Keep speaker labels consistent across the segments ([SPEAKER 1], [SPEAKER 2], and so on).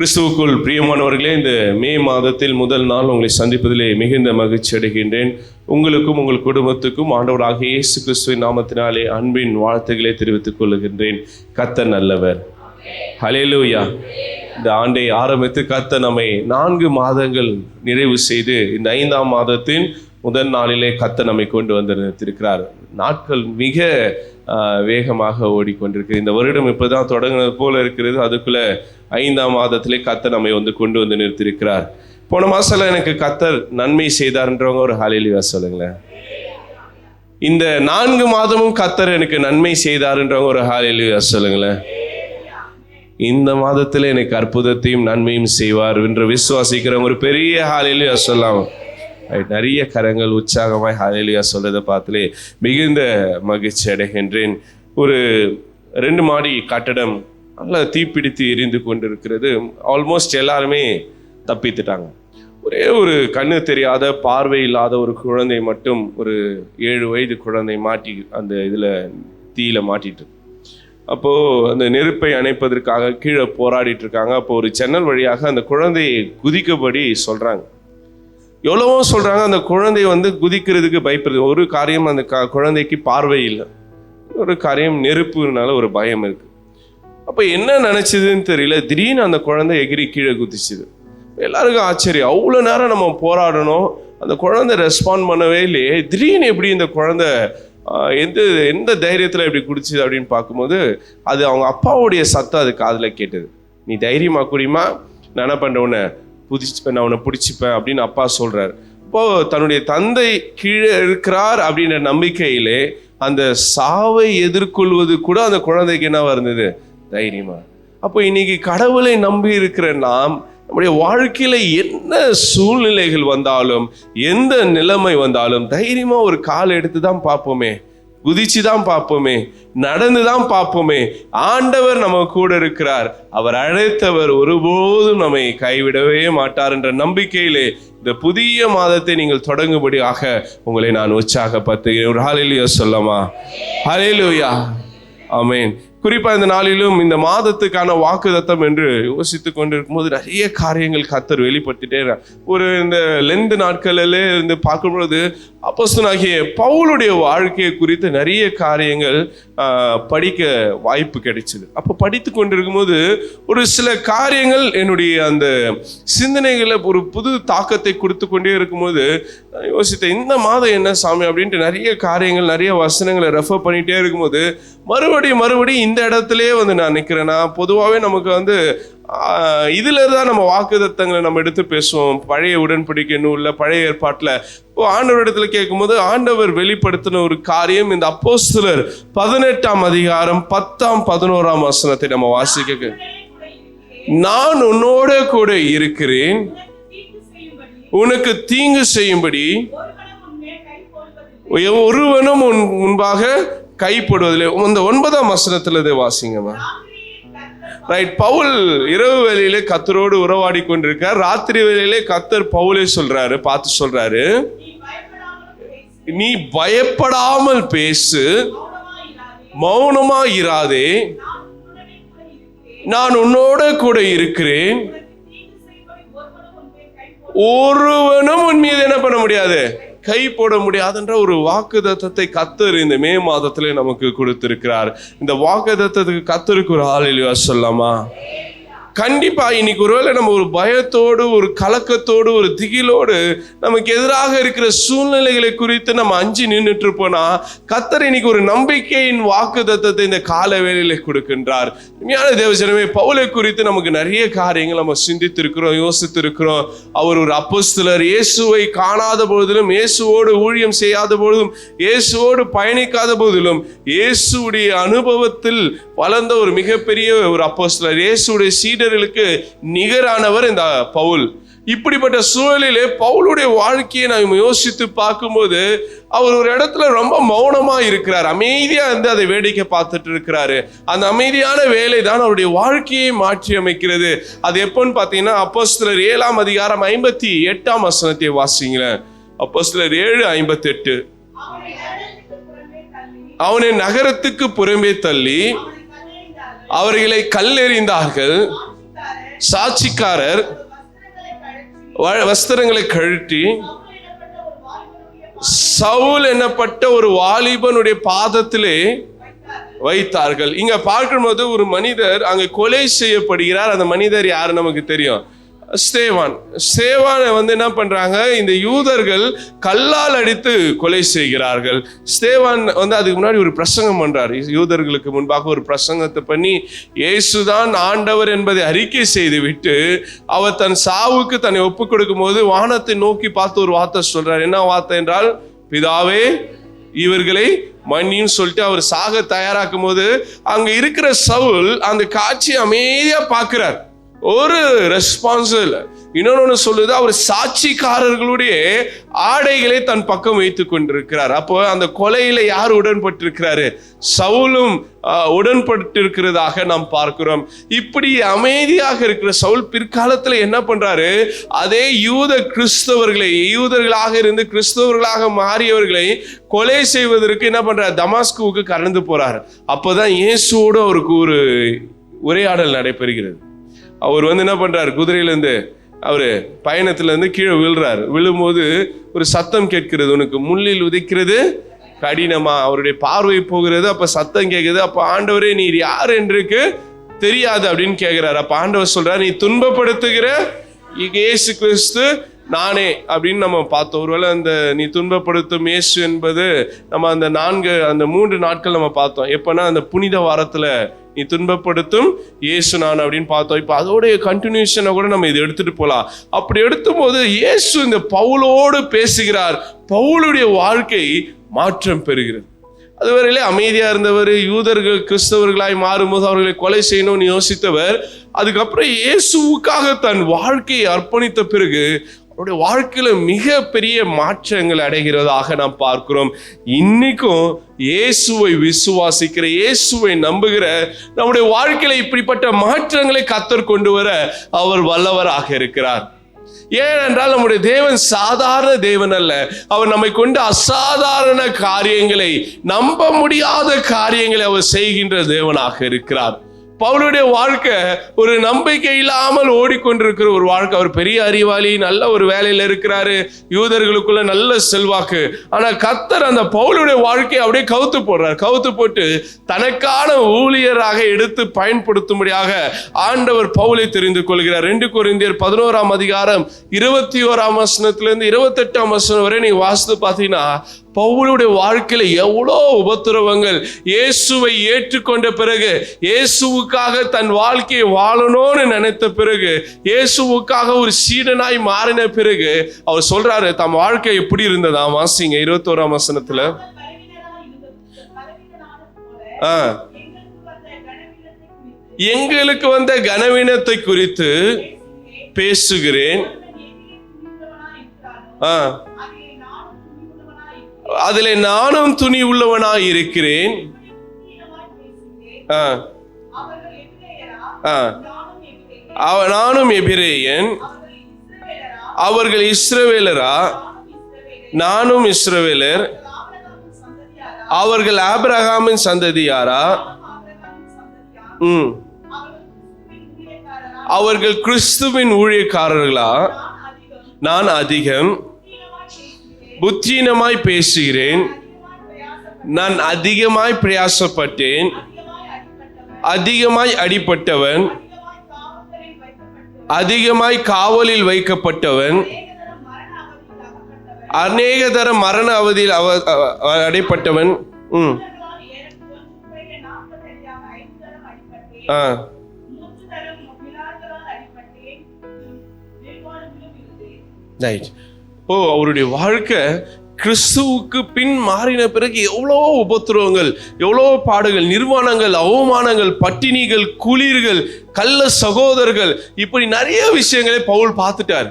[SPEAKER 1] கிறிஸ்துவுக்குள் பிரியமானவர்களே இந்த மே மாதத்தில் முதல் நாள் உங்களை சந்திப்பதிலே மிகுந்த மகிழ்ச்சி அடைகின்றேன். உங்களுக்கும் உங்கள் குடும்பத்துக்கும் ஆண்டவராக இயேசு கிறிஸ்துவின் நாமத்தினாலே அன்பின் வாழ்த்துக்களை தெரிவித்துக் கொள்கின்றேன். கத்த நல்லவர். ஹலேலூயா இந்த ஆண்டை ஆரம்பித்து கத்த நம்மை நான்கு மாதங்கள் நிறைவு செய்து இந்த ஐந்தாம் மாதத்தின் முதல் நாளிலே கத்த நம்மை கொண்டு வந்து நிறுத்திருக்கிறார் நாட்கள் மிக வேகமாக ஓடிக்கொண்டிருக்கு இந்த வருடம் இப்போதான் தொடங்கினது போல இருக்கிறது. அதுக்குள்ளே ஐந்தாம் மாதத்திலே கத்தர் நம்மை வந்து கொண்டு வந்து நிறுத்தியிருக்கிறார். போன மாசத்துல எனக்கு கத்தர் நன்மை செய்தார்ன்றவங்க ஒரு ஹாலிலியா சொல்லுங்களேன். இந்த நான்கு மாதமும் கத்தர் எனக்கு நன்மை செய்தார்ன்றவங்க ஒரு ஹாலிலியா சொல்லுங்களேன். இந்த மாதத்தில் எனக்கு அற்புதத்தையும் நன்மையும் செய்வார் என்று விசுவாசிக்கிறவங்க ஒரு பெரிய ஹாலிலியா சொல்லலாம். நிறைய கரங்கள் உற்சாகமாய் ஹாலேலியா சொல்றதை பார்த்துலே மிகுந்த மகிழ்ச்சி அடைகின்றேன். ஒரு ரெண்டு மாடி கட்டடம் நல்லா தீப்பிடித்து எரிந்து கொண்டிருக்கிறது. ஆல்மோஸ்ட் எல்லாருமே தப்பித்துட்டாங்க. ஒரே ஒரு கண்ணு தெரியாத பார்வை இல்லாத ஒரு குழந்தை மட்டும் ஒரு ஏழு வயது குழந்தை மாட்டி அந்த இதில் தீயில மாட்டிட்டு. அப்போது அந்த நெருப்பை அணைப்பதற்காக கீழே போராடிட்டு இருக்காங்க. அப்போ ஒரு ஜன்னல் வழியாக அந்த குழந்தையை குதிக்கபடி சொல்கிறாங்க எவ்வளவோ சொல்கிறாங்க அந்த குழந்தை வந்து குதிக்கிறதுக்கு பயப்படுது. ஒரு காரியம் அந்த க குழந்தைக்கு பார்வை இல்லை. ஒரு காரியம் நெருப்புனால ஒரு பயம் இருக்குது அப்போ என்ன நினச்சதுன்னு தெரியல. திடீர்னு அந்த குழந்தை எகிரி கீழே குதிச்சுது. எல்லாருக்கும் ஆச்சரியம். அவ்வளோ நேரம் நம்ம போராடணும். அந்த குழந்தை ரெஸ்பாண்ட் பண்ணவே இல்லையே. திடீர்னு எப்படி இந்த குழந்தை எந்த எந்த தைரியத்தில் இப்படி குடிச்சுது அப்படின்னு பார்க்கும்போது அது அவங்க அப்பாவுடைய சத்தம் அது காதில் கேட்டது. நீ தைரியமாக குடிமா நான் என்ன பண்ணுறேன் புதிச்சுப்பேன் நான் உன்னை பிடிச்சிப்பேன் அப்படின்னு அப்பா சொல்கிறார் இப்போ தன்னுடைய தந்தை கீழே இருக்கிறார் அப்படின்ற நம்பிக்கையிலே அந்த சாவை எதிர்கொள்வது கூட அந்த குழந்தைக்கு என்னவா இருந்தது? தைரியமா. அப்போ இன்னைக்கு கடவுளை நம்பி இருக்கிற நாம் நம்முடைய வாழ்க்கையில என்ன சூழ்நிலைகள் வந்தாலும் எந்த நிலைமை வந்தாலும் தைரியமா ஒரு கால் எடுத்து தான் பார்ப்போமே. குதிச்சு தான் பார்ப்போமே நடந்து தான் பார்ப்போமே. ஆண்டவர் நம்ம கூட இருக்கிறார். அவர் அழைத்தவர் ஒருபோதும் நம்மை கைவிடவே மாட்டார் என்ற நம்பிக்கையிலே இந்த புதிய மாதத்தை நீங்கள் தொடங்கும்படியாக உங்களை நான் உற்சாகப்படுத்துகிறேன். ஒரு ஹாலிலுயா சொல்லமா ஹalleluya ஆமேன் குறிப்பாக இந்த நாளிலும் இந்த மாதத்துக்கான வாக்குதத்தம் என்று யோசித்து கொண்டிருக்கும் போது நிறைய காரியங்கள் கத்தர் வெளிப்படுத்திட்டே ஒரு இந்த லெந்து நாட்களிலே இருந்து பார்க்கும்பொழுது அப்போஸ்தலனாகிய பவுலுடைய வாழ்க்கையை குறித்து நிறைய காரியங்கள் படிக்க வாய்ப்பு கிடைச்சிது. அப்போ படித்து கொண்டிருக்கும்போது ஒரு சில காரியங்கள் என்னுடைய அந்த சிந்தனைகளை ஒரு புது தாக்கத்தை கொடுத்து கொண்டே இருக்கும்போது யோசித்தேன் இந்த மாதம் என்ன சாமி அப்படின்ட்டு நிறைய காரியங்கள் நிறைய வசனங்களை ரெஃபர் பண்ணிகிட்டே இருக்கும்போது மறுபடியும் மறுபடியும் இந்த இடத்துலயே வந்து நான் நிற்கிறேன்னா பொதுவாகவே நமக்கு வந்து இதில் தான் நம்ம வாக்குதத்தங்களை நம்ம எடுத்து பேசுவோம். பழைய உடன்படிக்கை நூலில் பழைய ஏற்பாட்டில். இப்போ ஆண்டவர் இடத்துல கேட்கும்போது ஆண்டவர் வெளிப்படுத்தின ஒரு காரியம் இந்த அப்போ சிலர் பதினெட்டாம் அதிகாரம் பத்தாம் பதினோராம் வசனத்தை நம்ம வாசிக்க நான் உன்னோட கூட இருக்கிறேன். உனக்கு தீங்கு செய்யும்படி ஒருவனும் உன் முன்பாக கைப்படுவதில்லை இந்த ஒன்பதாம் வசனத்தில் இதை வாசிங்கம்மா ரைட் பவுல் இரவு வேலையிலே கத்தரோடு உறவாடி கொண்டிருக்கார் ராத்திரி வேலையிலே கத்தர் பவுலே சொல்றாரு பார்த்து சொல்றாரு. நீ பயப்படாமல் பேசு மௌனமா இராதே. நான் உன்னோட கூட இருக்கிறேன். ஒருவனும் உன் மீது என்ன பண்ண முடியாது? கை போட முடியாதுன்ற ஒரு வாக்குதத்தத்தை கத்தர் இந்த மே மாதத்திலே நமக்கு கொடுத்திருக்கிறார். இந்த வாக்குதத்தத்துக்கு கத்தருக்கு ஒரு ஆளிலையா சொல்லலாமா? கண்டிப்பாக இன்னைக்கு ஒருவேளை நம்ம ஒரு பயத்தோடு ஒரு கலக்கத்தோடு ஒரு திகிலோடு நமக்கு எதிராக இருக்கிற சூழ்நிலைகளை குறித்து நம்ம அஞ்சு நின்றுட்டு இருப்போம்னா கத்தர் இன்னைக்கு ஒரு நம்பிக்கையின் வாக்கு தத்தத்தை இந்த கால வேளையில கொடுக்கின்றார். உண்மையான தேவஜனமே பவுலை குறித்து நமக்கு நிறைய காரியங்கள் நம்ம சிந்தித்திருக்கிறோம் யோசித்திருக்கிறோம். அவர் ஒரு அப்போஸ்தலர். இயேசுவை காணாத போதிலும் இயேசுவோடு ஊழியம் செய்யாத பொழுதும் இயேசுவோடு பயணிக்காத போதிலும் இயேசுடைய அனுபவத்தில் வளர்ந்த ஒரு மிகப்பெரிய ஒரு அப்போஸ்தலர். இயேசுடைய சீடர் மனிதர்களுக்கு நிகரானவர் இந்த பவுல். இப்படிப்பட்ட சூழலிலே பவுலுடைய வாழ்க்கையை நாம் யோசித்து பார்க்கும்போது அவர் ஒரு இடத்துல ரொம்ப மௌனமாக இருக்கிறார். அமைதியாக இருந்து அதை வேடிக்கை பார்த்துட்டு இருக்கிறாரு. அந்த அமைதியான வேலை தான் அவருடைய வாழ்க்கையை மாற்றி அமைக்கிறது. அது எப்போன்னு பார்த்தீங்கன்னா அப்போ சிலர் ஏழாம் அதிகாரம் ஐம்பத்தி எட்டாம் வசனத்தை வாசிங்களேன். அப்போ சிலர் ஏழு ஐம்பத்தெட்டு. அவனை நகரத்துக்கு புறம்பே தள்ளி அவர்களை கல்லெறிந்தார்கள். சாட்சிக்காரர் வ- வஸ்திரங்களை கழட்டி சவுல் என்னப்பட்ட ஒரு வாலிபனுடைய பாதத்திலே வைத்தார்கள். இங்க பார்க்கும்போது ஒரு மனிதர் அங்க கொலை செய்யப்படுகிறார். அந்த மனிதர் யாரு நமக்கு தெரியும்? ஸ்தேவான். ஸ்தேவானை வந்து என்ன பண்ணுறாங்க இந்த யூதர்கள் கல்லால் அடித்து கொலை செய்கிறார்கள். ஸ்தேவான் வந்து அதுக்கு முன்னாடி ஒரு பிரசங்கம் பண்ணுறார் யூதர்களுக்கு முன்பாக ஒரு பிரசங்கத்தை பண்ணி இயேசுதான் ஆண்டவர் என்பதை அறிக்கை செய்து விட்டு அவர் தன் சாவுக்கு தன்னை ஒப்பு கொடுக்கும் போது வானத்தை நோக்கி பார்த்து ஒரு வார்த்தை சொல்கிறார் என்ன வார்த்தை என்றால் பிதாவே இவர்களை மன்னின்னு சொல்லிட்டு அவர் சாக தயாராக்கும் போது அங்கே இருக்கிற சவுல் அந்த காட்சி அமைதியாக பார்க்குறார். ஒரு ரெஸ்பான்ஸும் இல்லை. இன்னொன்னு சொல்லுது அவர் சாட்சிக்காரர்களுடைய ஆடைகளை தன் பக்கம் வைத்து கொண்டிருக்கிறார். அப்போ அந்த கொலையில யார் உடன்பட்டிருக்கிறாரு? சவுலும் உடன்பட்டிருக்கிறதாக நாம் பார்க்கிறோம். இப்படி அமைதியாக இருக்கிற சவுல் பிற்காலத்தில் என்ன பண்றாரு? அதே யூத கிறிஸ்தவர்களை யூதர்களாக இருந்து கிறிஸ்தவர்களாக மாறியவர்களை கொலை செய்வதற்கு என்ன பண்றாரு? தமாஸ்குவுக்கு கடந்து போறாரு. அப்போதான் இயேசுவோடு அவருக்கு ஒரு உரையாடல் நடைபெறுகிறது. அவர் வந்து என்ன பண்றாரு? குதிரையிலேருந்து அவர் பயணத்துலேருந்து கீழே விழுறாரு. விழும்போது ஒரு சத்தம் கேட்கிறது. உனக்கு முள்ளில் உதைக்கிறது கடினமா அவருடைய பார்வை போகிறது அப்போ சத்தம் கேட்குது. அப்போ ஆண்டவரே நீர் யார் என்றுக்கு தெரியாது அப்படின்னு கேட்குறாரு. அப்போ ஆண்டவர் சொல்கிறார் நீ துன்பப்படுத்துகிற இயேசு கிறிஸ்து நானே அப்படின்னு நம்ம பார்த்தோம். ஒருவேளை அந்த நீ துன்பப்படுத்தும் இயேசு என்பது நம்ம அந்த நான்கு அந்த மூன்று நாட்கள் நம்ம பார்த்தோம். எப்போன்னா அந்த புனித வாரத்தில் நீ துன்பப்படுத்தும் இயேசு நான் அப்படின்னு பார்த்தோம். இப்போ அதோடைய கண்டினியூஷனை கூட நம்ம இதை எடுத்துகிட்டு போகலாம் அப்படி எடுத்தும்போது இயேசு இந்த பவுலோடு பேசுகிறார். பவுலுடைய வாழ்க்கை மாற்றம் பெறுகிறது. அதுவரையிலே அமைதியாக இருந்தவர் யூதர்கள் கிறிஸ்தவர்களாய் மாறும்போது அவர்களை கொலை செய்யணும்னு யோசித்தவர். அதுக்கப்புறம் இயேசுவுக்காக தன் வாழ்க்கையை அர்ப்பணித்த பிறகு அவருடைய வாழ்க்கையில மிக பெரிய மாற்றங்கள் அடைகிறதாக நாம் பார்க்கிறோம். இன்னைக்கும் இயேசுவை விசுவாசிக்கிற இயேசுவை நம்புகிற நம்முடைய வாழ்க்கையில இப்படிப்பட்ட மாற்றங்களை கத்தர் கொண்டு வர அவர் வல்லவராக இருக்கிறார். ஏனென்றால் நம்முடைய தேவன் சாதாரண தேவன் அல்ல. அவர் நம்மை கொண்டு அசாதாரண காரியங்களை நம்ப முடியாத காரியங்களை அவர் செய்கின்ற தேவனாக இருக்கிறார். பவுலுடைய வாழ்க்கை ஒரு நம்பிக்கை இல்லாமல் ஓடிக்கொண்டிருக்கிற ஒரு வாழ்க்கை. அவர் பெரிய அறிவாளி நல்ல ஒரு வேலையில் இருக்கிறாரு யூதர்களுக்குள்ள நல்ல செல்வாக்கு. ஆனால் கத்தர் அந்த பவுலுடைய வாழ்க்கையை அப்படியே கவுத்து போடுறார். கவுத்து போட்டு தனக்கான ஊழியராக எடுத்து பயன்படுத்தும்படியாக ஆண்டவர் பவுலை தெரிந்து கொள்கிறார். ரெண்டு குறைந்தியர் பதினோராம் அதிகாரம் இருபத்தி ஓராம் வசனத்திலிருந்து இருபத்தெட்டாம் வசனம் வரை நீங்க வாசித்து பார்த்தீங்கன்னா பவுலுடைய வாழ்க்கையில் எவ்வளோ உபத்திரவங்கள். இயேசுவை ஏற்றுக்கொண்ட பிறகு இயேசுவுக்காக தன் வாழ்க்கையை வாழணும்னு நினைத்த பிறகு இயேசுவுக்காக ஒரு சீடனாய் மாறின பிறகு அவர் சொல்றாரு தம் வாழ்க்கை எப்படி இருந்ததா? வாசிங்க இருபத்தோராம் வசனத்துல. ஆ. எங்களுக்கு வந்த கனவீனத்தை குறித்து பேசுகிறேன். ஆ. அதில் நானும் துணி உள்ளவனாக இருக்கிறேன். ஆ. ஆ. அவ- நானும் எபிரேயன். அவர்கள் இஸ்ரவேலரா? நானும் இஸ்ரவேலர். அவர்கள் ஆப்ரஹாமின் சந்ததியாரா? ம். அவர்கள் கிறிஸ்துவின் ஊழியக்காரர்களா? நான் அதிகம். புத்தீனமாய் பேசுகிறேன். நான் அதிகமாய் பிரயாசப்பட்டேன். அதிகமாய் அடிபட்டவன். அதிகமாய் காவலில் வைக்கப்பட்டவன். அநேக தர மரண அவதியில் அவ அவ- அவ- அடைப்பட்டவன். ம். ஆ. ரைட். ஓ அவருடைய வாழ்க்கை கிறிஸ்துவுக்கு பின் மாறின பிறகு எவ்வளோ உபத்திரவங்கள் எவ்வளோ பாடுகள் நிர்வாணங்கள் அவமானங்கள் பட்டினிகள் குளிர்கள் கள்ள சகோதரர்கள் இப்படி நிறைய விஷயங்களை பவுல் பார்த்துட்டார்.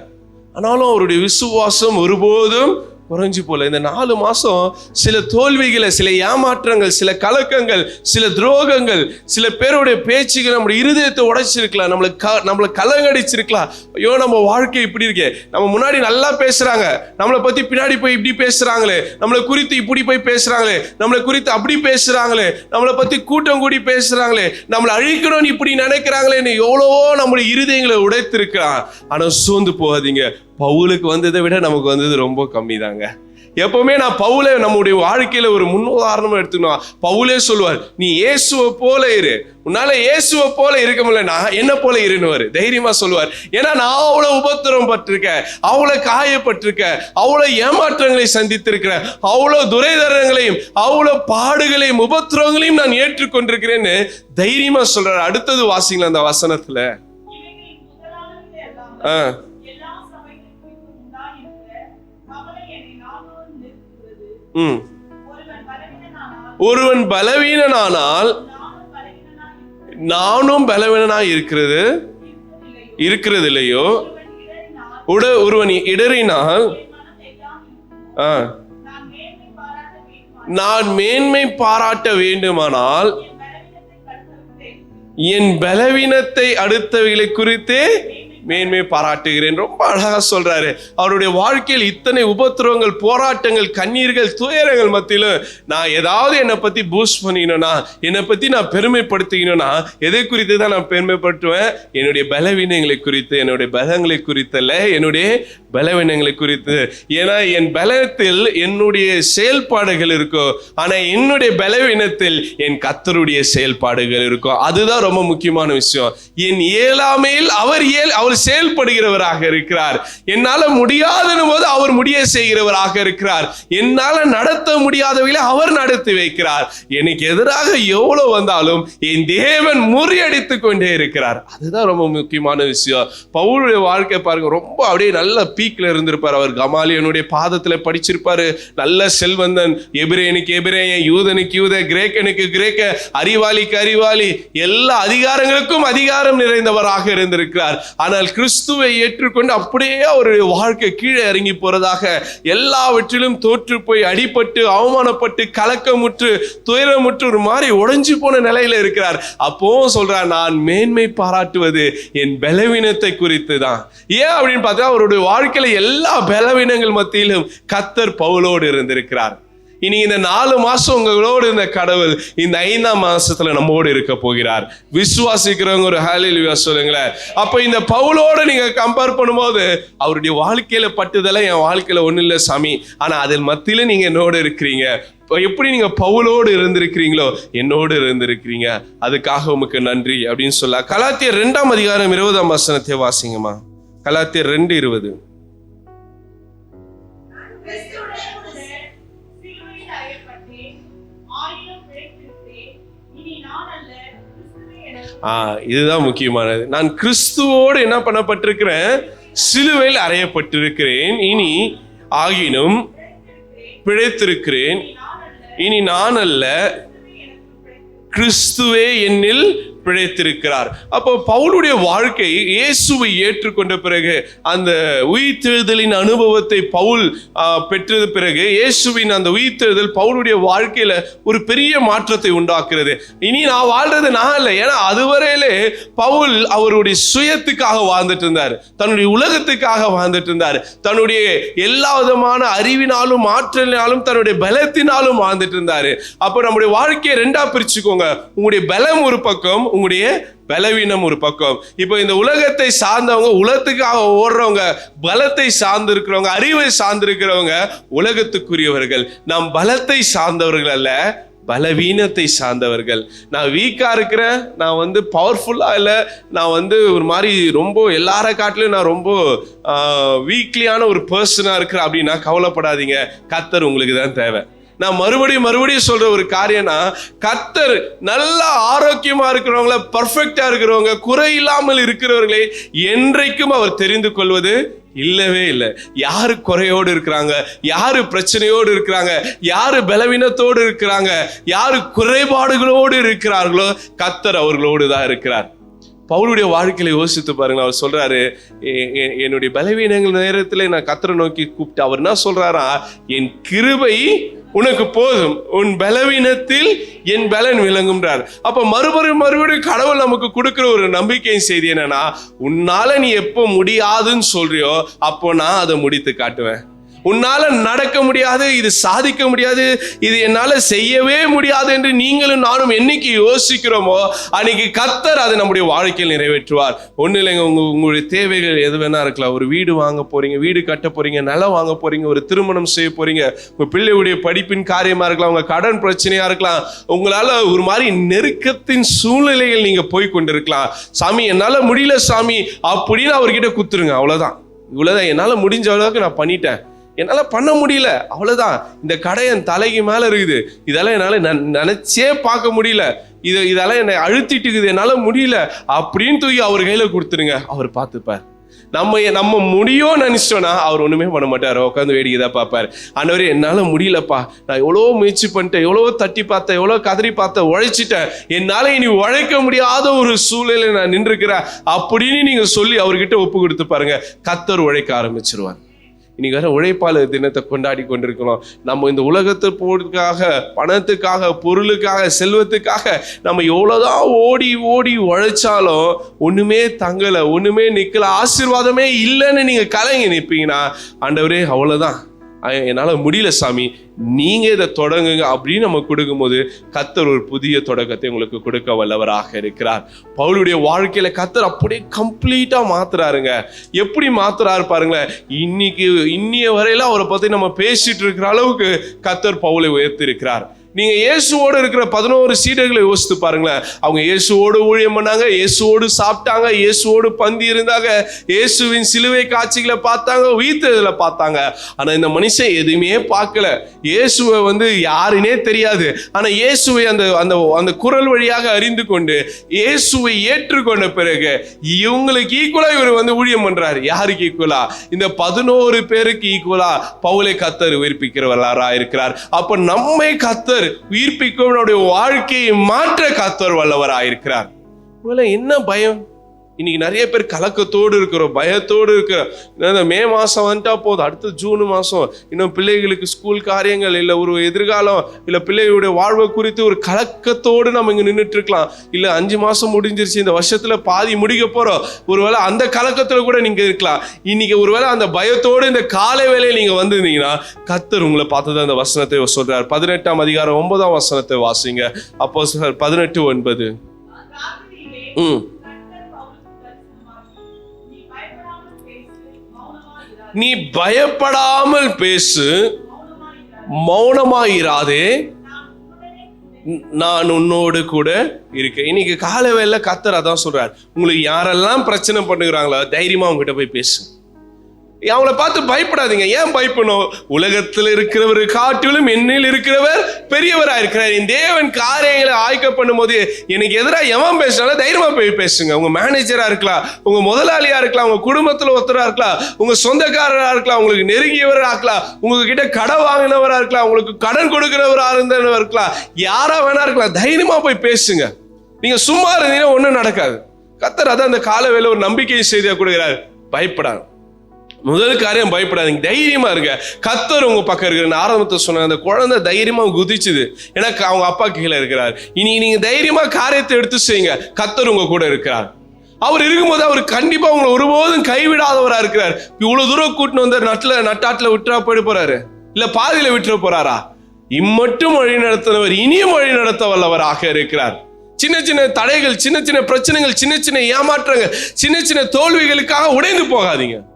[SPEAKER 1] ஆனாலும் அவருடைய விசுவாசம் ஒருபோதும் குறைஞ்சி போல. இந்த நாலு மாதம் சில தோல்விகளை சில ஏமாற்றங்கள் சில கலக்கங்கள் சில துரோகங்கள் சில பேருடைய பேச்சுகள் நம்முடைய இருதயத்தை உடைச்சிருக்கலாம். நம்மளை க நம்மளை கலங்கடிச்சிருக்கலாம். ஐயோ நம்ம வாழ்க்கை இப்படி இருக்கே. நம்ம முன்னாடி நல்லா பேசுகிறாங்க நம்மளை பற்றி பின்னாடி போய் இப்படி பேசுகிறாங்களே நம்மளை குறித்து இப்படி போய் பேசுகிறாங்களே நம்மளை குறித்து அப்படி பேசுகிறாங்களே நம்மளை பற்றி கூட்டம் கூடி பேசுகிறாங்களே நம்மளை அழிக்கணும்னு இப்படி நினைக்கிறாங்களேன்னு எவ்வளவோ நம்மளுடைய இருதயங்களை உடைத்திருக்கிறான் ஆனால் சோர்ந்து போகாதீங்க. பவுலுக்கு வந்ததை விட நமக்கு வந்தது ரொம்ப கம்மி தாங்க எப்பவுமே நான் பவுலை நம்முடைய வாழ்க்கையில ஒரு முன்னுதாரணமா எடுத்துக்கணும்? பவுலே சொல்லுவார் நீ இயேசுவை போல இரு. உன்னால இயேசுவை போல இருக்க முடியல நான் என்ன போல இருன்னு தைரியமா சொல்லுவார். ஏன்னா நான் அவ்வளவு உபத்திரம் பட்டிருக்கேன் அவ்வளவு காயப்பட்டிருக்கேன் அவ்வளவு ஏமாற்றங்களை சந்தித்திருக்கிறேன் அவ்வளவு துரைதரங்களையும் அவ்வளவு பாடுகளையும் உபத்திரவங்களையும் நான் ஏற்றுக்கொண்டிருக்கிறேன்னு தைரியமா சொல்றாரு. அடுத்தது வாசிங்களா அந்த வசனத்துல. ஆஹ்
[SPEAKER 2] ஒருவன் பலவீனனானால் நானும்
[SPEAKER 1] பலவீனனாக இருக்கிறது இருக்கிறது இல்லையோ உட ஒருவன் இடறினால்
[SPEAKER 2] நான் மேன்மை பாராட்ட வேண்டுமானால் என் பலவீனத்தை
[SPEAKER 1] அடுத்தவைகளை குறித்தே மேன்மை பாராட்டுகிறேன். ரொம்ப அழகாக சொல்றாரு. அவருடைய வாழ்க்கையில் இத்தனை உபத்திரவங்கள் போராட்டங்கள் கண்ணீர்கள் துயரங்கள் மத்தியிலும் நான் ஏதாவது என்னை பற்றி பூஸ்ட் பண்ணிக்கணும்னா என்னை பற்றி நான் பெருமைப்படுத்திக்கணும்னா எதை குறித்து தான் நான் பெருமைப்படுத்துவேன் என்னுடைய பலவீனங்களை குறித்து என்னுடைய பலங்களை குறித்தல்ல என்னுடைய பலவீனங்களை குறித்து. ஏன்னா என் பலத்தில் என்னுடைய செயல்பாடுகள் இருக்கும் ஆனால் என்னுடைய பலவீனத்தில் என் கத்தருடைய செயல்பாடுகள் இருக்கும் அதுதான் ரொம்ப முக்கியமான விஷயம். என் இயலாமையில் அவர் இயல் அவர் செயல்படுகிறவராக இருக்கிறார். என்னால முடியாதன போது அவர் முடிய செய்கிறவராக இருக்கிறார். என்னால நடத்த முடியாதவையில அவர் நடத்தி வைக்கிறார். எனக்கு எதிராக எவ்வளவு வந்தாலும் என் தேவன் முறியடித்து கொண்டே இருக்கிறார். அதுதான் ரொம்ப முக்கியமான விஷயம். பவுலுடைய வாழ்க்கை பாருங்க ரொம்ப அப்படியே நல்ல பீக்ல இருந்திருப்பார் அவர். கமாலியனுடைய பாதத்துல படிச்சிருப்பாரு. நல்ல செல்வந்தன். எபிரேனுக்கு எபிரேயன் யூதனுக்கு யூத கிரேக்கனுக்கு கிரேக்க அறிவாளிக்கு அறிவாளி. எல்லா அதிகாரங்களுக்கும் அதிகாரம் நிறைந்தவராக இருந்திருக்கிறார். ஆனா ஆனால் கிறிஸ்துவை ஏற்றுக்கொண்டு அப்படியே அவருடைய வாழ்க்கை கீழே இறங்கி போறதாக எல்லாவற்றிலும் தோற்று போய் அடிபட்டு அவமானப்பட்டு கலக்கமுற்று துயரமுற்று ஒரு மாதிரி உடைஞ்சு போன நிலையில இருக்கிறார். அப்போவும் சொல்றார் நான் மேன்மை பாராட்டுவது என் பலவீனத்தை குறித்து தான் ஏன் அப்படின்னு பார்த்தா அவருடைய வாழ்க்கையில எல்லா பலவீனங்கள் மத்தியிலும் கத்தர் பவுலோடு இருந்திருக்கிறார். இனி இந்த நாலு மாசம் உங்களோடு இந்த கடவுள் இந்த ஐந்தாம் மாசத்துல நம்மோடு இருக்க போகிறார். விசுவாசிக்கிறவங்க ஒரு ஹாலிலுயா சொல்லுங்களேன். அப்ப இந்த பவுலோட நீங்க கம்பேர் பண்ணும்போது அவருடைய வாழ்க்கையில பட்டுதெல்லாம் என் வாழ்க்கையில ஒன்றும் இல்லை சாமி. ஆனா அதில் மத்தியில நீங்க என்னோடு இருக்கிறீங்க. எப்படி நீங்க பவுலோடு இருந்திருக்கிறீங்களோ என்னோடு இருந்திருக்கிறீங்க. அதுக்காக உமக்கு நன்றி அப்படின்னு சொல்ல. கலாத்தியர் ரெண்டாம் அதிகாரம் இருபதாம் வசனத்தை வாசிங்கம்மா. கலாத்தியர் ரெண்டு இருபது. இதுதான் முக்கியமானது. நான் கிறிஸ்துவோடு என்ன பண்ணப்பட்டிருக்கிறேன்? சிலுவையில் அறையப்பட்டிருக்கிறேன். இனி ஆகினும் பிழைத்திருக்கிறேன். இனி நான் அல்ல கிறிஸ்துவே என்னில் பிழைத்திருக்கிறார். அப்போ பவுலுடைய வாழ்க்கை இயேசுவை ஏற்றுக்கொண்ட பிறகு அந்த உயிர்த்தெழுதலின் அனுபவத்தை பவுல் பெற்றது பிறகு இயேசுவின் அந்த உயிர்த்தெழுதல் பவுலுடைய வாழ்க்கையில ஒரு பெரிய மாற்றத்தை உண்டாக்குறது இனி நான் வாழ்றது நான் இல்லை ஏன்னா அதுவரையிலே பவுல் அவருடைய சுயத்துக்காக வாழ்ந்துட்டு இருந்தார். தன்னுடைய உலகத்துக்காக வாழ்ந்துட்டு இருந்தார். தன்னுடைய எல்லா விதமான அறிவினாலும் ஆற்றலினாலும் தன்னுடைய பலத்தினாலும் வாழ்ந்துட்டு இருந்தார். அப்போ நம்முடைய வாழ்க்கையை ரெண்டா பிரிச்சுக்கோங்க. உங்களுடைய பலம் ஒரு பக்கம் உங்களுடைய பலவீனம் ஒரு பக்கம். இப்போ இந்த உலகத்தை சார்ந்தவங்க உலகத்துக்காக ஓடுறவங்க பலத்தை சார்ந்து இருக்கிறவங்க அறிவை சார்ந்து இருக்கிறவங்க உலகத்துக்குரியவர்கள். நாம் பலத்தை சார்ந்தவர்கள் அல்ல பலவீனத்தை சார்ந்தவர்கள். நான் வீக்காக இருக்கிறேன் நான் வந்து பவர்ஃபுல்லாக இல்லை நான் வந்து ஒரு மாதிரி ரொம்ப எல்லார காட்டிலும் நான் ரொம்ப வீக்லியான ஒரு பர்சனாக இருக்கிறேன் அப்படின்னா கவலைப்படாதீங்க. கத்தர் உங்களுக்கு தான் தேவை. நான் மறுபடியும் மறுபடியும் சொல்ற ஒரு காரியம்னா கத்தர் நல்ல ஆரோக்கியமா இருக்கிறவங்கள பர்ஃபெக்டா இருக்கிறவங்க குறை இல்லாமல் இருக்கிறவர்களை என்றைக்கும் அவர் தெரிந்து கொள்வது இல்லவே இல்லை. யாரு குறையோடு இருக்கிறாங்க? யாரு பிரச்சனையோடு இருக்கிறாங்க? யாரு பலவீனத்தோடு இருக்கிறாங்க? யாரு குறைபாடுகளோடு இருக்கிறார்களோ கத்தர் அவர்களோடு தான் இருக்கிறார். பவுலுடைய வாழ்க்கையில யோசித்து பாருங்க அவர் சொல்றாரு எ- என்னுடைய பலவீனங்கள் நேரத்தில் நான் கத்தரை நோக்கி கூப்பிட்டு அவர் என்ன சொல்றாரா? என் கிருபை உனக்கு போதும். உன் பலவீனத்தில் என் பலன் விளங்கும்ன்றார். அப்ப மறுபடியும் மறுபடியும் கடவுள் நமக்கு கொடுக்குற ஒரு நம்பிக்கையின் செய்தி என்னன்னா உன்னால நீ எப்போ முடியாதுன்னு சொல்றியோ அப்போ நான் அதை முடித்து காட்டுவேன். உன்னால நடக்க முடியாது இது சாதிக்க முடியாது இது என்னால செய்யவே முடியாது என்று நீங்களும் நானும் என்னைக்கு யோசிக்கிறோமோ அன்னைக்கு கத்தர் அதை நம்முடைய வாழ்க்கையில் நிறைவேற்றுவார். ஒன்றும் இல்லைங்க உங்க உங்களுடைய தேவைகள் எது வேணா இருக்கலாம். ஒரு வீடு வாங்க போறீங்க வீடு கட்ட போறீங்க நிலம் வாங்க போறீங்க ஒரு திருமணம் செய்ய போறீங்க உங்க பிள்ளையுடைய படிப்பின் காரியமா இருக்கலாம் உங்க கடன் பிரச்சனையா இருக்கலாம். உங்களால ஒரு மாதிரி நெருக்கத்தின் சூழ்நிலைகள் நீங்க போய் கொண்டிருக்கலாம். சாமி என்னால முடியல சாமி அப்படின்னு அவர்கிட்ட குத்துருங்க அவ்வளவுதான். இவ்வளவுதான் என்னால முடிஞ்ச அளவுக்கு நான் பண்ணிட்டேன். என்னால் பண்ண முடியல. அவ்வளோதான் இந்த கடை என் தலைக்கு மேலே இருக்குது. இதெல்லாம் என்னால் ந- நினச்சே பார்க்க முடியல. இது இதெல்லாம் என்னை அழுத்திட்டு இருக்குது. என்னால் முடியல. அப்படின்னு தூக்கி அவர் கையில் கொடுத்துருங்க. அவர் பார்த்துப்பார். நம்ம நம்ம முடியும் நினச்சிட்டோன்னா அவர் ஒன்றுமே பண்ண மாட்டார். உட்காந்து வேடிக்கை தான் பார்ப்பார். ஆண்டவரே என்னால் முடியலப்பா. நான் எவ்வளோ முயற்சி பண்ணிட்டேன். எவ்வளோ தட்டி பார்த்தேன். எவ்வளோ கதறி பார்த்தேன். உழைச்சிட்டேன். என்னால் இனி உழைக்க முடியாத ஒரு சூழ்நிலையில நான் நின்றுக்கிறேன். அப்படின்னு நீங்கள் சொல்லி அவர்கிட்ட ஒப்பு கொடுத்து பாருங்க. கத்தர் உழைக்க ஆரம்பிச்சிருவார். இன்னைக்கு வர உழைப்பாளர் தினத்தை கொண்டாடி கொண்டிருக்கிறோம். நம்ம இந்த உலகத்தை போறதுக்காக பணத்துக்காக பொருளுக்காக செல்வத்துக்காக நம்ம எவ்வளோதான் ஓடி ஓடி உழைச்சாலும் ஒன்றுமே தங்கலை ஒன்றுமே நிற்கலை ஆசீர்வாதமே இல்லைன்னு நீங்கள் கலங்கி நிற்பீங்கன்னா ஆண்டவரே அவ்வளோதான் என்னால் முடியல சாமி. நீங்கள் இதை தொடங்குங்க அப்படின்னு நம்ம கொடுக்கும்போது கத்தர் ஒரு புதிய தொடக்கத்தை உங்களுக்கு கொடுக்க வல்லவராக இருக்கிறார். பவுலுடைய வாழ்க்கையில் கத்தர் அப்படியே கம்ப்ளீட்டாக மாத்துறாருங்க. எப்படி மாத்துறாரு பாருங்களேன். இன்னைக்கு இன்னிய வரையில அவரை பற்றி நம்ம பேசிட்டு இருக்கிற அளவுக்கு கத்தர் பவுலை உயர்த்தி இருக்கிறார் நீங்க இயேசுவோடு இருக்கிற பதினோரு சீடர்களை யோசித்து பாருங்களேன். அவங்க இயேசுவோடு ஊழியம் பண்ணாங்க இயேசுவோடு சாப்பிட்டாங்க இயேசுவோடு பந்தி இருந்தாங்க இயேசுவின் சிலுவை காட்சிகளை பார்த்தாங்க உயிர்த்ததில் பார்த்தாங்க. ஆனா இந்த மனுஷன் எதுவுமே பார்க்கல. இயேசுவை வந்து யாருனே தெரியாது. ஆனா இயேசுவை அந்த அந்த அந்த குரல் வழியாக அறிந்து கொண்டு இயேசுவை ஏற்றுக்கொண்ட பிறகு இவங்களுக்கு ஈக்குவலா இவர் வந்து ஊழியம் பண்றாரு. யாருக்கு ஈக்குவலா இந்த பதினோரு பேருக்கு ஈக்குவலா பவுலை கத்தர் உயிர்ப்பிக்கிறவராக இருக்கிறார் அப்ப நம்மை கத்தர் உயிர்ப்பிக்கும் நம்முடைய வாழ்க்கையை மாற்ற காத்தோர் வல்லவராயிருக்கிறார். என்ன பயம்? இன்னைக்கு நிறைய பேர் கலக்கத்தோடு இருக்கிறோம் பயத்தோடு இருக்கிறோம். மே மாசம் வந்துட்டா போதும். அடுத்த ஜூன் மாசம். இன்னும் பிள்ளைகளுக்கு ஸ்கூல் காரியங்கள் இல்லை ஒரு எதிர்காலம் இல்லை பிள்ளைகளுடைய வாழ்வை குறித்து ஒரு கலக்கத்தோடு நம்ம இங்க நின்றுட்டு இருக்கலாம். இல்லை அஞ்சு மாசம் முடிஞ்சிருச்சு இந்த வருஷத்துல பாதி முடிக்க போறோம். ஒருவேளை அந்த கலக்கத்துல கூட நீங்க இருக்கலாம். இன்னைக்கு ஒருவேளை அந்த பயத்தோடு இந்த காலை வேலையை நீங்க வந்திருந்தீங்கன்னா கத்தர் உங்களை பார்த்து அந்த வசனத்தை சொல்றார். பதினெட்டாம் அதிகாரம் ஒன்பதாம் வசனத்தை வாசிங்க. அப்போ பதினெட்டு ஒன்பது. ம்.
[SPEAKER 2] நீ பயப்படாமல் பேசு மௌனமாயிராதே. நான்
[SPEAKER 1] உன்னோடு கூட இருக்கேன். இன்னைக்கு கால வேலை கத்தர் அதான் சொல்றாரு. உங்களுக்கு யாரெல்லாம் பிரச்சனை பண்ணுகிறாங்களோ தைரியமா அவங்ககிட்ட போய் பேசு. அவங்கள பார்த்து பயப்படாதீங்க. ஏன் பயப்படணும்? உலகத்தில் இருக்கிறவர் காட்டிலும் என்னில் இருக்கிறவர் பெரியவராக இருக்கிறார். என் தேவன் காரியங்களை ஆய்க்க பண்ணும்போது எனக்கு எதிராக எவன் பேசினாலும் தைரியமாக போய் பேசுங்க. உங்கள் மேனேஜராக இருக்கலாம் உங்கள் முதலாளியாக இருக்கலாம் உங்கள் குடும்பத்தில் ஒருத்தராக இருக்கலாம் உங்கள் சொந்தக்காரராக இருக்கலாம் உங்களுக்கு நெருங்கியவராக இருக்கலாம் உங்ககிட்ட கடன் வாங்கினவராக இருக்கலாம் உங்களுக்கு கடன் கொடுக்குறவராக இருந்தவராக இருக்கலாம் யாராக வேணா இருக்கலாம். தைரியமாக போய் பேசுங்க. நீங்கள் சும்மா இருந்தீங்கன்னா ஒன்றும் நடக்காது. கத்தர் அதான் அந்த கால வேலை ஒரு நம்பிக்கை செய்தியாக கொடுக்குறாரு. பயப்படாது முதல் காரியம் பயப்படாதீங்க. தைரியமா இருங்க. கத்தர் உங்க பக்கம் இருக்கிற ஆரம்பத்தை சொன்ன அந்த குழந்தை தைரியமா குதிச்சுது. ஏன்னா அவங்க அப்பா கீழே இருக்கிறார். இனி நீங்க தைரியமா காரியத்தை எடுத்து செய்யுங்க. கத்தர் உங்க கூட இருக்கிறார். அவர் இருக்கும்போது அவர் கண்டிப்பா உங்களை ஒருபோதும் கைவிடாதவரா இருக்கிறார். இவ்வளவு தூரம் கூட்டின்னு வந்தார். நட்டுல நட்டாட்டுல விட்டுறா போயிட போறாரு. இல்ல பாதியில விட்டுற போறாரா? இம்மட்டும் வழி நடத்தினவர் இனியும் வழி நடத்த வல்லவராக இருக்கிறார். சின்ன சின்ன தடைகள் சின்ன சின்ன பிரச்சனைகள் சின்ன சின்ன ஏமாற்றங்கள் சின்ன சின்ன தோல்விகளுக்காக உடைந்து போகாதீங்க.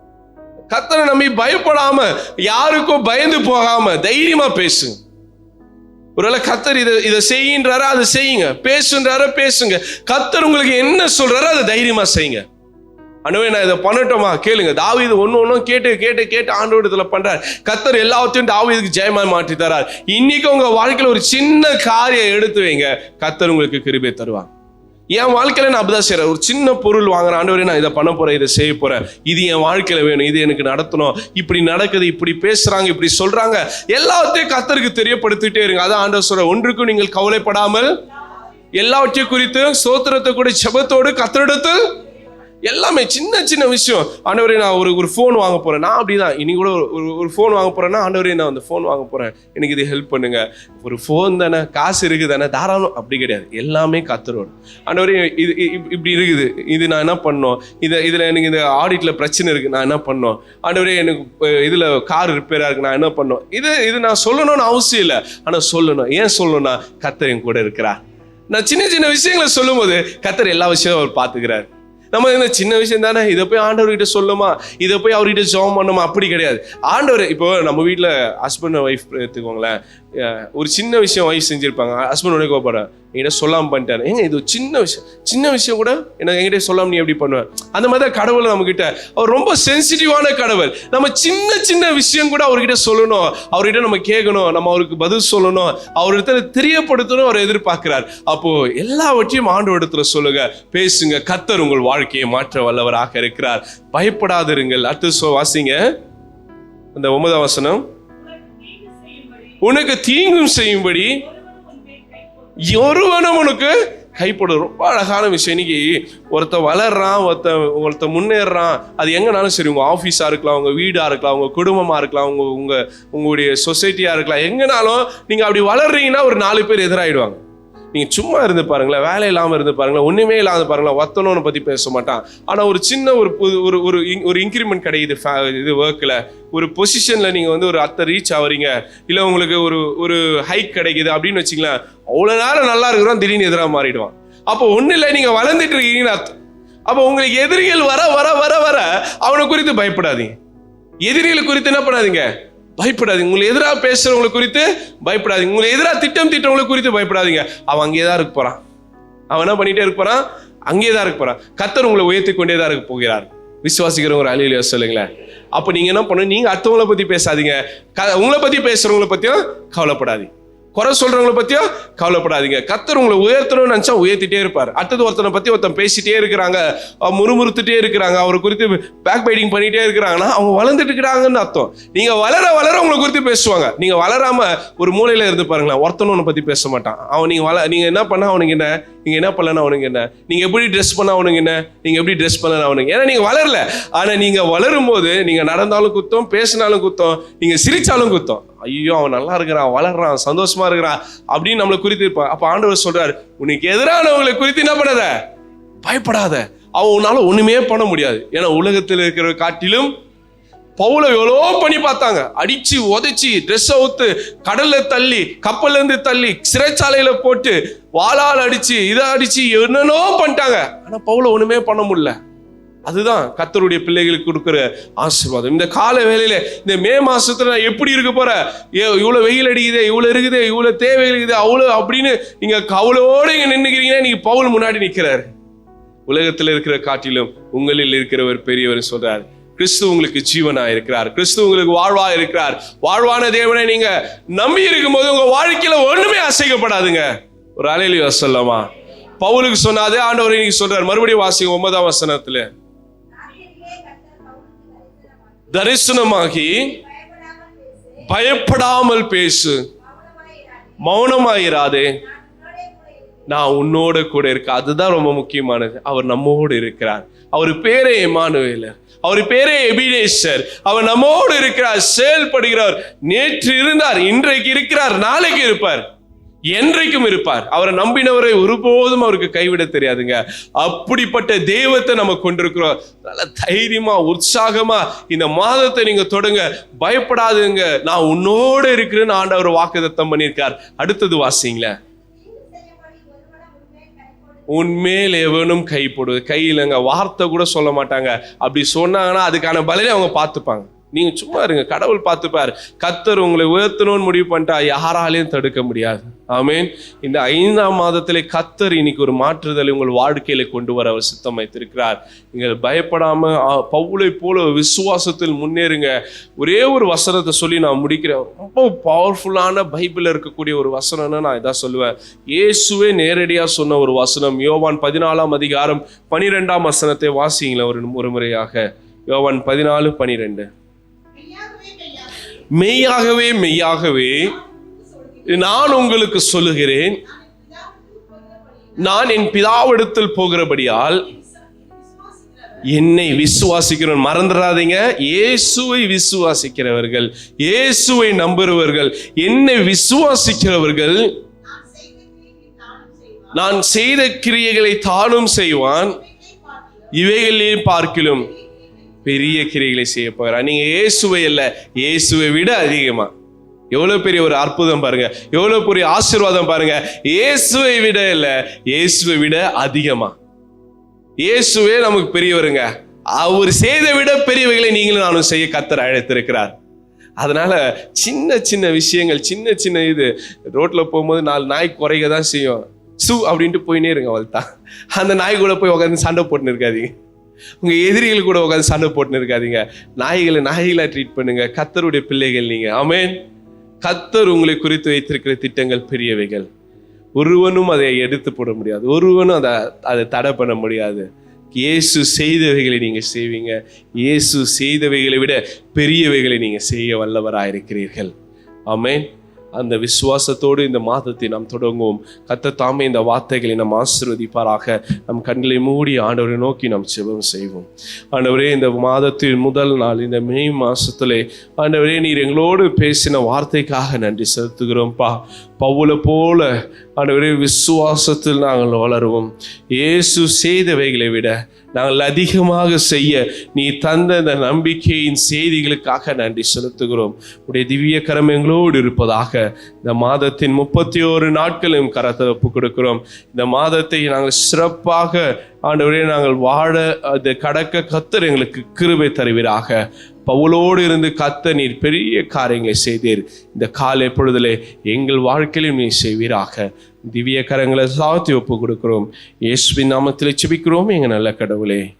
[SPEAKER 1] கத்தரை நம்பி பயப்படாம யாருக்கும் பயந்து போகாம தைரியமா பேசுங்க ஒருவேளை கத்தர் இதை இதை செய்யின்றாரா? அதை செய்யுங்க. பேசுன்றாரா? பேசுங்க. கத்தர் உங்களுக்கு என்ன சொல்றாரோ அதை தைரியமா செய்யுங்க. அனுவே நான் இதை பண்ணட்டோமா? கேளுங்க. தாவீது ஒன்று ஒன்றும் கேட்டு கேட்டு கேட்டு ஆண்டோடத்துல பண்ணுறார் கத்தர் எல்லாத்தையும் தாவீதுக்கு ஜெயமாக மாற்றி தரார். இன்னைக்கு உங்கள் வாழ்க்கையில் ஒரு சின்ன காரியம் எடுத்து வைங்க. கத்தர் உங்களுக்கு கிருபை தருவாங்க என் வாழ்க்கையில நான் அப்படிதான் செய்கிறேன் ஒரு சின்ன பொருள் வாங்குற ஆண்டவரே நான் இதை பண்ண போறேன் இதை செய்ய போறேன். இது என் வாழ்க்கையில வேணும். இது எனக்கு நடத்தணும். இப்படி நடக்குது இப்படி பேசுறாங்க இப்படி சொல்றாங்க. எல்லாத்தையும் கத்தருக்கு தெரியப்படுத்திட்டே இருங்க. அதான் ஆண்டவர் சொல்ற ஒன்றுக்கும் நீங்கள் கவலைப்படாமல் எல்லாவற்றையும் குறித்து சோத்திரத்தை கூட செபத்தோடு கத்தரிடத்தில் எல்லாமே சின்ன சின்ன விஷயம். ஆண்டவரே நான் ஒரு ஒரு ஃபோன் வாங்க போகிறேன் நான் அப்படி தான் இனி கூட ஒரு- ஒரு ஒரு ஃபோன் வாங்க போகிறேன்னா ஆண்டவரே நான் அந்த ஃபோன் வாங்க போகிறேன் எனக்கு இது ஹெல்ப் பண்ணுங்க. ஒரு ஃபோன் தானே காசு இருக்குது தானே தாராளம். அப்படி கிடையாது. எல்லாமே கத்தரோடு. ஆண்டவரே இது இ- இப்- இப்படி இருக்குது. இது நான் என்ன பண்ணோம்? இதை இதில் எனக்கு இந்த ஆடிட்டில் பிரச்சனை இருக்குது நான் என்ன பண்ணோம்? ஆண்டவரே எனக்கு இதில் கார் ரிப்பேராக இருக்குது நான் என்ன பண்ணோம்? இது இது நான் சொல்லணும்னு அவசியம் இல்லை. ஆனால் சொல்லணும். ஏன் சொல்லணும்னா கத்தர் என் கூட இருக்கிறா நான் சின்ன சின்ன விஷயங்களை சொல்லும்போது கத்தர் எல்லா விஷயமும் அவர் பார்த்துக்கிறார். நம்ம என்ன சின்ன விஷயம் தானே? இதை போய் ஆண்டவர்கிட்ட சொல்லுமா? இதை போய் அவர்கிட்ட ஜோம் பண்ணுமா? அப்படி கிடையாது. ஆண்டவர் இப்போ நம்ம வீட்டில் ஹஸ்பண்ட் ஒய்ஃப் எடுத்துக்கோங்களேன். ஒரு சின்ன விஷயம் ஒய்ஃப் செஞ்சுருப்பாங்க. ஹஸ்பண்ட் உடனே கோப்பாரு என்கிட்ட சொல்லாமல் பண்ணிட்டாரு. ஏங்க இது ஒரு சின்ன விஷயம். சின்ன விஷயம் கூட எனக்கு என்கிட்ட சொல்லாம நீ எப்படி பண்ணுவேன் அந்த மாதிரி தான் கடவுள் நம்மக்கிட்ட அவர் ரொம்ப சென்சிட்டிவான கடவுள். நம்ம சின்ன சின்ன விஷயம் கூட அவர்கிட்ட சொல்லணும். அவர்கிட்ட நம்ம கேட்கணும். நம்ம அவருக்கு பதில் சொல்லணும். அவர்கிட்ட தெரியப்படுத்தணும் அவர் எதிர்பார்க்கிறார். அப்போ எல்லாவற்றையும் ஆண்டு இடத்துல சொல்லுங்க. பேசுங்க. கத்தர் உங்கள் வாழ்க்கையை மாற்ற வல்லவராக இருக்கிறார். பயப்படாதிருங்கள். அடுத்து வாசிங்க. அந்த ஒன்பதாம் வசனம்.
[SPEAKER 2] உனக்கு
[SPEAKER 1] தீங்கும் செய்யும்படி
[SPEAKER 2] ஒருவனும்
[SPEAKER 1] உனக்கு கைப்படும் ரொம்ப அழகான விஷயம். இன்னைக்கு ஒருத்தன் வளர்றான் ஒருத்தன் ஒருத்தன் முன்னேறான் அது எங்கனாலும் சரி உங்கள் ஆஃபீஸாக இருக்கலாம் உங்கள் வீடாக இருக்கலாம் உங்கள் குடும்பமாக இருக்கலாம் உங்கள் உங்கள் உங்களுடைய சொசைட்டியாக இருக்கலாம். எங்கனாலும் நீங்கள் அப்படி வளர்றீங்கன்னா ஒரு நாலு பேர் எதிராகிடுவாங்க நீங்க சும்மா இருந்து பாருங்களேன் வேலை இல்லாமல் இருந்து பாருங்களேன் ஒன்றுமே இல்லாமல் பாருங்களேன் ஒத்தனோன்னு பற்றி பேச மாட்டான். ஆனால் ஒரு சின்ன ஒரு புது ஒரு ஒரு ஒரு இன்க்ரிமெண்ட் கிடைக்குது இது ஒர்க்கில் ஒரு பொசிஷனில் நீங்கள் வந்து ஒரு அத்தை ரீச் ஆகிறீங்க இல்லை உங்களுக்கு ஒரு ஒரு ஹைக் கிடைக்குது அப்படின்னு வச்சுங்களேன் அவ்வளோ நேரம் நல்லா இருக்கிறோம் திடீர்னு எதிராக மாறிடுவான். அப்போ ஒன்றும் இல்லை நீங்கள் வளர்ந்துட்டு இருக்கீங்கன்னு அர்த்தம். அப்போ உங்களுக்கு எதிரிகள் வர வர வர வர அவனை குறித்து பயப்படாதீங்க. எதிரிகள் குறித்து என்ன பண்ணாதீங்க? பயப்படாதீங்க. உங்களை எதிராக பேசுறவங்களை குறித்து பயப்படாதீங்க. உங்களை எதிராக திட்டம் திட்டவங்களை குறித்து பயப்படாதீங்க. அவன் அங்கேயே தான் இருக்க போறான். அவன் என்ன பண்ணிட்டே இருக்க போறான்? அங்கேயே தான் இருக்க போறான். கத்தர் உங்களை உயர்த்தி கொண்டே தான் இருக்க போகிறார். விசுவாசிக்கிறவங்க ஒரு அழியில சொல்லுங்களேன். அப்போ நீங்க என்ன பண்ணணும்? நீங்க அடுத்தவங்களை பத்தி பேசாதீங்க. க- உங்களை பத்தி பேசுறவங்களை பத்தியும் கவலைப்படாதீங்க. குறை சொல்றவங்களை பத்தியும் கவலைப்படாதீங்க. கத்தர் உங்களை உயர்த்தணும்னு நினைச்சா உயர்த்திட்டே இருப்பார். அடுத்தது ஒருத்தனை பத்தி ஒருத்தன் பேசிட்டே இருக்கிறாங்க. முறுமுறுத்துட்டே இருக்கிறாங்க. அவரை குறித்து பேக் பைட்டிங் பண்ணிட்டே இருக்கிறாங்கன்னா அவங்க வளர்ந்துட்டு இருக்கிறாங்கன்னு அர்த்தம். நீங்க வளர வளர உங்களை குறித்து பேசுவாங்க. நீங்க வளராம ஒரு மூலையில இருந்து பாருங்களேன் ஒருத்தனும் உன்னை பத்தி பேச மாட்டான். அவன் நீங்க வள நீங்க என்ன பண்ண அவனுக்கு என்ன நீங்கள் என்ன பண்ணலன்னா அவனுக்கு என்ன? நீங்கள் எப்படி ட்ரெஸ் பண்ண அவனுங்க என்ன? நீங்கள் எப்படி ட்ரெஸ் பண்ணல அவனுங்க ஏன்னா நீங்கள் வளரல. ஆனால் நீங்கள் வளரும் போது நடந்தாலும் குத்தம் பேசினாலும் குத்தம் நீங்கள் சிரித்தாலும் குத்தம். ஐயோ அவன் நல்லா இருக்கிறான் வளர்றான் சந்தோஷமாக இருக்கிறான் அப்படின்னு நம்மளை குறித்து இருப்பான். அப்போ ஆண்டவர் சொல்கிறார் உனக்கு எதிரானவங்களை குறித்து என்ன பண்ணாத? பயப்படாத. அவன் உன்னால் ஒன்றுமே பண்ண முடியாது. ஏன்னா உலகத்தில் இருக்கிற காட்டிலும் பவுலை எவ்வளோ பண்ணி பார்த்தாங்க. அடிச்சு உதைச்சி ட்ரெஸ் அவுத்து கடல்ல தள்ளி கப்பல்ல இருந்து தள்ளி சிறைச்சாலையில போட்டு வாளால் அடிச்சு இதை அடிச்சு என்னென்னோ பண்ணிட்டாங்க. ஆனா பவுலை ஒண்ணுமே பண்ண முடியல. அதுதான் கத்தருடைய பிள்ளைகளுக்கு கொடுக்குற ஆசீர்வாதம். இந்த கால வேலையில இந்த மே மாசத்துல நான் எப்படி இருக்க போற ஏ இவ்வளவு வெயில் அடிக்குதே இவ்வளவு இருக்குது இவ்வளவு தேவை இருக்குது அவ்வளவு அப்படின்னு நீங்க கவலையோடு இங்க நின்னுக்கிறீங்கன்னா நீங்க பவுல் முன்னாடி நிக்கிறாரு. உலகத்தில் இருக்கிற காட்டிலும் உங்களில் இருக்கிறவர் பெரியவர் சொல்றாரு. கிறிஸ்து உங்களுக்கு ஜீவனா இருக்கிறார் கிறிஸ்து உங்களுக்கு வாழ்வா இருக்கிறார் வாழ்வான தேவனை நீங்க நம்பி இருக்கும் போது உங்க வாழ்க்கையில ஒண்ணுமே அசைக்கப்படாதுங்க. ஒரு அலையில சொல்லலாமா? பவுலுக்கு சொன்னாதே ஆண்டவர் இன்னைக்கு சொல்றாரு. மறுபடியும் வாசிங்க ஒன்பதாம் வசனத்துல. தரிசனமாகி பயப்படாமல் பேசு. மௌனமாயிராதே. நான் உன்னோட கூட இருக்க அதுதான் ரொம்ப முக்கியமானது. அவர் நம்மோடு இருக்கிறார். அவர் பேரே எமானுவேலர் அவர் பேரே எபினேசர். அவர் நம்மோடு இருக்கிறார் செயல்படுகிறார் நேற்று இருந்தார் இன்றைக்கு இருக்கிறார் நாளைக்கு இருப்பார். என்றைக்கும் இருப்பார். அவரை நம்பினவரை ஒருபோதும் அவருக்கு கைவிட தெரியாதுங்க. அப்படிப்பட்ட தெய்வத்தை நம்ம கொண்டிருக்கிறோம். நல்ல தைரியமா உற்சாகமா இந்த மாதத்தை நீங்க தொடங்க பயப்படாதுங்க. நான் உன்னோட இருக்கிறேன்னு ஆண்டவர் வாக்குதத்தம் பண்ணியிருக்கார். அடுத்தது வாசிங்களேன் உன்மேல் எவனும் கை போடுவது கையிலங்க வார்த்தை கூட சொல்ல மாட்டாங்க. அப்படி சொன்னாங்கன்னா அதுக்கான பலனை அவங்க பார்த்துப்பாங்க. நீங்கள் சும்மா இருங்க கடவுள் பார்த்துப்பார். கத்தர் உங்களை உயர்த்தணும்னு முடிவு பண்ணிட்டா யாராலையும் தடுக்க முடியாது. ஆமேன். இந்த ஐந்தாம் மாதத்திலே கத்தர் இன்னைக்கு ஒரு மாற்றுதலை உங்கள் வாழ்க்கையில கொண்டு வர அவர் சித்தம் வைத்திருக்கிறார் நீங்கள் பயப்படாம பவுலை போல விசுவாசத்தில் முன்னேறுங்க. ஒரே ஒரு வசனத்தை சொல்லி நான் முடிக்கிறேன். ரொம்ப பவர்ஃபுல்லான பைபிளில் இருக்கக்கூடிய ஒரு வசனம்னு நான் இதான் சொல்லுவேன். இயேசுவே நேரடியாக சொன்ன ஒரு வசனம். யோவான் பதினாலாம் அதிகாரம் பனிரெண்டாம் வசனத்தை வாசிங்களேன் ஒரு ஒரு முறையாக. யோவான் பதினாலு பனிரெண்டு.
[SPEAKER 2] மெய்யாகவே மெய்யாகவே
[SPEAKER 1] நான் உங்களுக்கு சொல்லுகிறேன். நான் என் பிதாவிடத்தில் போகிறபடியால் என்னை விசுவாசிக்கிறவன். மறந்துடாதீங்க. இயேசுவை விசுவாசிக்கிறவர்கள் இயேசுவை நம்புறவர்கள் என்னை விசுவாசிக்கிறவர்கள் நான் செய்த கிரியைகளை தானும் செய்வான். இவைகளிலே பார்க்கிலும் பெரிய கிரியைகளை செய்ய போகிறான். நீங்க இயேசுவை அல்ல இயேசுவை விட அதிகமாக எவ்வளவு பெரிய ஒரு அற்புதம் பாருங்க. எவ்வளவு பெரிய ஆசீர்வாதம் பாருங்க. இயேசுவை விட இல்ல இயேசுவை விட அதிகமா. இயேசுவே நமக்கு பெரியவருங்க. அவர் செய்த விட பெரியவைகளை நீங்களும் நானும் செய்ய கத்தர் அழைத்திருக்கிறார். அதனால சின்ன சின்ன விஷயங்கள் சின்ன சின்ன இது. ரோட்ல போகும்போது நாலு நாய் குறைக தான் செய்யும். சு அப்படின்ட்டு போயினே இருங்க அவள் தான் அந்த நாய் கூட போய் உட்காந்து சண்டை போட்டுன்னு இருக்காதீங்க. உங்க எதிரிகள் கூட உட்காந்து சண்டை போட்டுன்னு இருக்காதீங்க. நாய்களை நாய்களா ட்ரீட் பண்ணுங்க. கத்தருடைய பிள்ளைகள் நீங்க. ஆமென் கத்தர் உங்களை குறித்து வைத்திருக்கிற திட்டங்கள் பெரியவைகள். ஒருவனும் அதை எடுத்து போட முடியாது. ஒருவனும் அதை அதை தடை பண்ண முடியாது. இயேசு செய்தவைகளை நீங்கள் செய்வீங்க. இயேசு செய்தவைகளை விட பெரியவைகளை நீங்கள் செய்ய வல்லவராக இருக்கிறீர்கள் ஆமேன். அந்த விசுவாசத்தோடு இந்த மாதத்தை நாம் தொடங்குவோம். கத்த தாமே இந்த வார்த்தைகளை நாம் ஆசிர்வதிப்பாராக. நம் கண்களை மூடி ஆண்டவரை நோக்கி நாம் செபம் செய்வோம். ஆண்டவரே இந்த மாதத்தின் முதல் நாள் இந்த மே மாதத்திலே ஆண்டவரே நீர் எங்களோடு பேசின வார்த்தைக்காக நன்றி செலுத்துகிறோம்ப்பா பவுல போல ஆண்டவரே விசுவாசத்தில் நாங்கள் வளருவோம். இயேசு செய்தவைகளை விட நாங்கள் அதிகமாக செய்ய நீ தந்த இந்த நம்பிக்கையின் செய்திகளுக்காக நன்றி செலுத்துகிறோம். உடைய திவ்ய கரம் எங்களோடு இருப்பதாக இந்த மாதத்தின் முப்பத்தி ஓரு நாட்களும் கரத்தை ஒப்பு கொடுக்கிறோம். இந்த மாதத்தை நாங்கள் சிறப்பாக ஆண்டவரே நாங்கள் வாழ அது கடக்க கத்தர் எங்களுக்கு கிருபை தருவீராக. பவுலோடு இருந்து கத்த நீர் பெரிய காரியங்களை செய்தீர். இந்த காலை பொழுதிலே எங்கள் வாழ்க்கையிலும் நீ செய்வீராக. திவ்ய கரங்களை சாத்தி ஒப்பு கொடுக்கிறோம். இயேசுவின் நாமத்தில் செபிக்கிறோம் எங்கள் நல்ல கடவுளே.